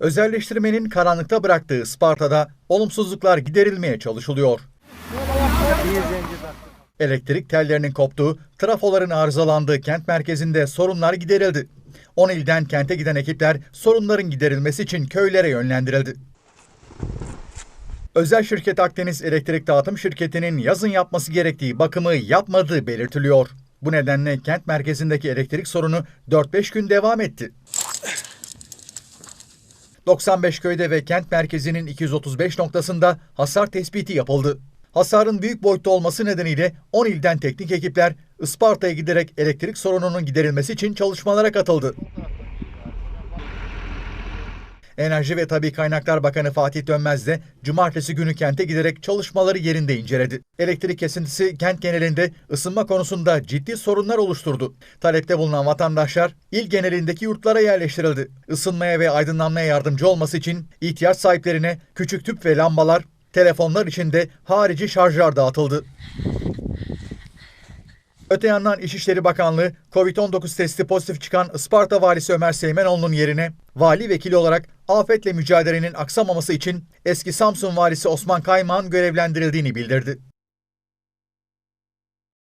Özelleştirmenin karanlıkta bıraktığı Sparta'da olumsuzluklar giderilmeye çalışılıyor. Elektrik tellerinin koptuğu, trafoların arızalandığı kent merkezinde sorunlar giderildi. 10 ilden kente giden ekipler sorunların giderilmesi için köylere yönlendirildi. Özel şirket Akdeniz Elektrik Dağıtım Şirketi'nin yazın yapması gerektiği bakımı yapmadığı belirtiliyor. Bu nedenle kent merkezindeki elektrik sorunu 4-5 gün devam etti. 95 köyde ve kent merkezinin 235 noktasında hasar tespiti yapıldı. Hasarın büyük boyutta olması nedeniyle 10 ilden teknik ekipler Isparta'ya giderek elektrik sorununun giderilmesi için çalışmalara katıldı. Enerji ve Tabi Kaynaklar Bakanı Fatih Dönmez de cumartesi günü kente giderek çalışmaları yerinde inceledi. Elektrik kesintisi kent genelinde ısınma konusunda ciddi sorunlar oluşturdu. Talepte bulunan vatandaşlar il genelindeki yurtlara yerleştirildi. Isınmaya ve aydınlanmaya yardımcı olması için ihtiyaç sahiplerine küçük tüp ve lambalar, telefonlar için de harici şarjlar dağıtıldı. Öte yandan İçişleri Bakanlığı, Covid-19 testi pozitif çıkan Isparta Valisi Ömer Seymenoğlu'nun yerine vali vekili olarak afetle mücadelenin aksamaması için eski Samsun Valisi Osman Kaymak'ın görevlendirildiğini bildirdi.